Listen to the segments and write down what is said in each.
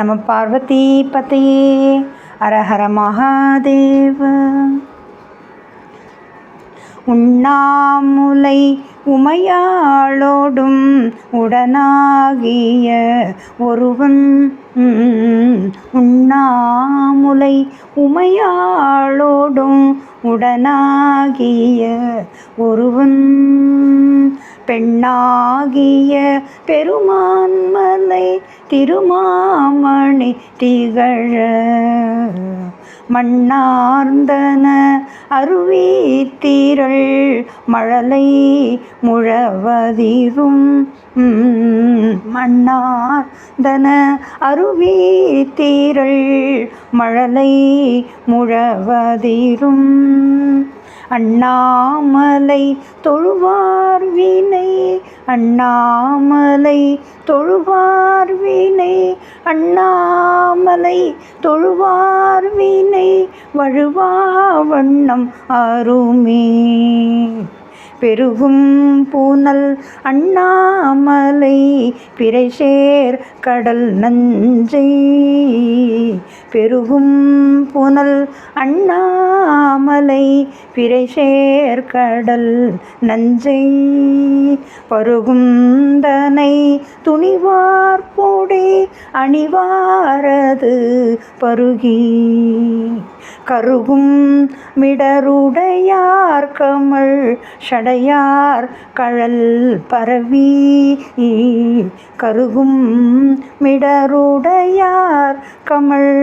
நம பார்வதி பதையே அரஹர மகாதேவ. உண்ணாமுலை உமையாளோடும் உடனாகிய ஒருவன் உண்ணாமுலை உமையாளோடும் உடனாகிய ஒருவன். பெண்ணாகிய பெருமான்மலை திருமாமணி திகழ. மண்ணார்ந்தன அருவீத்திரள் மழலை முழவதிரும். மண்ணார்ந்தன அருவீத்திரள் மழலை முழவதிரும். அண்ணாமலை தொழுவார் வினை அண்ணாமலை தொழுவார் வினை அண்ணாமலை தொழுவார் வினை வழுவா வண்ணம் அருமே. பெருகும் பூனல் அண்ணாமலை பிறைசேர் கடல் நஞ்சை. பெருகும் புனல் அண்ணாமலை பிறைசேர் கடல் நஞ்சை பருகுந்தனை துணிவார்போடே அணிவாரது பருகி. கருகும் மிடருடையார் கமல் ஷடையார் கழல் பரவி கருகும் மிடருடையார் கமல்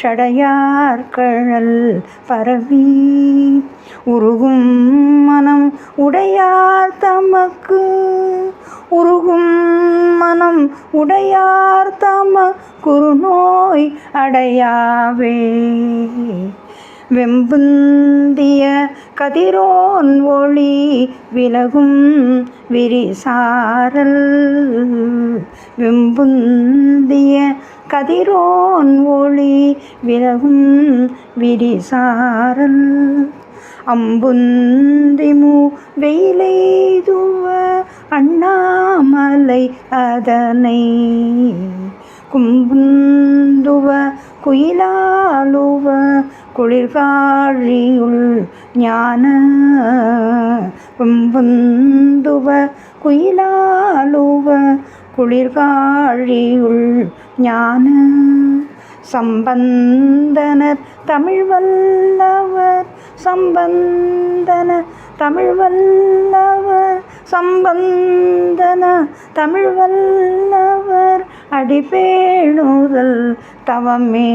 ஷடையார் கழல் பரவி உருகும் மனம் உடையார் தமக்கு உருகும் மனம் உடையார் தம குறுநோய் அடையாவே. வெம்புந்திய கதிரோன் ஒளி விலகும் விரிசாரல். வெம்புந்திய கதிரோன் ஒளி விலகும் விரிசாரல். அம்புந்திமு வெயிலெய்துவ அண்ணாமலை அதனை. கும்புந்துவ குயிலாலுவ குளிர்காழியுள் ஞான கும்புந்துவ குயிலாலுவ குளிர்காழியுள் ஞான சம்பந்தனர் தமிழ் வல்லவர் சம்பந்தன தமிழ் வல்லவர் சம்பந்தன தமிழ் வல்லவர் அடிபேணுதல் தவமே.